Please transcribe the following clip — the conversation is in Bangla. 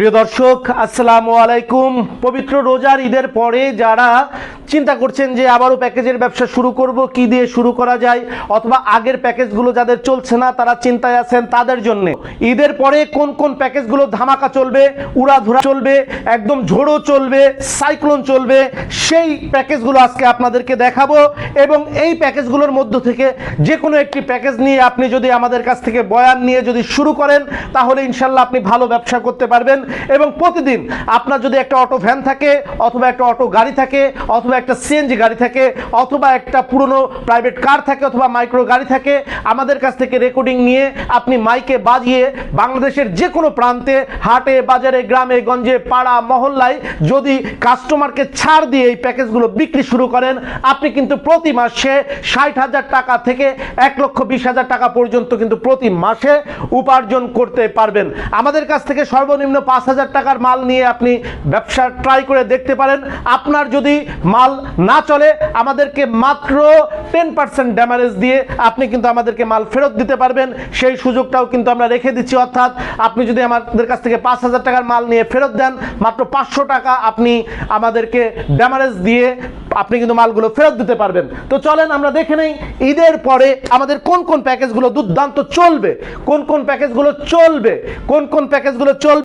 প্রিয় দর্শক আসসালামু আলাইকুম। পবিত্র রোজার ঈদের পরে যারা চিন্তা করছেন যে আবারও প্যাকেজের ব্যবসা শুরু করব, কি দিয়ে শুরু করা যায়, অথবা আগের প্যাকেজগুলো যাদের চলছে না, তারা চিন্তায় আছেন তাদের জন্য। ঈদের পরে কোন কোন প্যাকেজগুলো ধামাকা চলবে, উড়াধুরা চলবে, একদম ঝোড়ো চলবে, সাইক্লোন চলবে, সেই প্যাকেজগুলো আজকে আপনাদেরকে দেখাবো এবং এই প্যাকেজগুলোর মধ্য থেকে যে কোনো একটি প্যাকেজ নিয়ে আপনি যদি আমাদের কাছ থেকে বয়ান নিয়ে যদি শুরু করেন, তাহলে ইনশাল্লাহ আপনি ভালো ব্যবসা করতে পারবেন এবং প্রতিদিন আপনার যদি একটা অটো ভ্যান থাকে, অথবা একটা অটো গাড়ি থাকে, অথবা একটা সিএনজি গাড়ি থাকে অথবা একটা পুরনো প্রাইভেট কার থাকে অথবা মাইক্রো গাড়ি থাকে, আমাদের কাছ থেকে রেকর্ডিং নিয়ে আপনি মাইকে বাজিয়ে বাংলাদেশের যে কোনো প্রান্তে, হাটে, বাজারে, গ্রামে, গঞ্জে, পাড়া, মহল্লায় যদি কাস্টমারকে ছাড় দিয়ে এই প্যাকেজগুলো বিক্রি শুরু করেন, আপনি কিন্তু প্রতি মাসে ষাট হাজার টাকা থেকে এক লক্ষ বিশ হাজার টাকা পর্যন্ত কিন্তু প্রতি মাসে উপার্জন করতে পারবেন। আমাদের কাছ থেকে সর্বনিম্ন পাঁচ হাজার টাকার মাল নিয়ে আপনি ব্যবসা ট্রাই করে দেখতে পারেন। আপনার যদি মাল না চলে, আমাদেরকে মাত্র টেন পার্সেন্ট ড্যামারেজ দিয়ে আপনি কিন্তু আমাদেরকে মাল ফেরত দিতে পারবেন। সেই সুযোগটাও কিন্তু আমরা রেখে দিচ্ছি। অর্থাৎ আপনি যদি আমাদের কাছ থেকে পাঁচ হাজার টাকার মাল নিয়ে ফেরত দেন, মাত্র পাঁচশো টাকা আপনি আমাদেরকে ড্যামারেজ দিয়ে আপনি কিন্তু মালগুলো ফেরত দিতে পারবেন। তো চলেন আমরা দেখে নেই, ঈদের পরে আমাদের কোন কোন প্যাকেজগুলো দুর্দান্ত চলবে? কোন কোন প্যাকেজগুলো চলবে? কোন কোন প্যাকেজগুলো চলবে?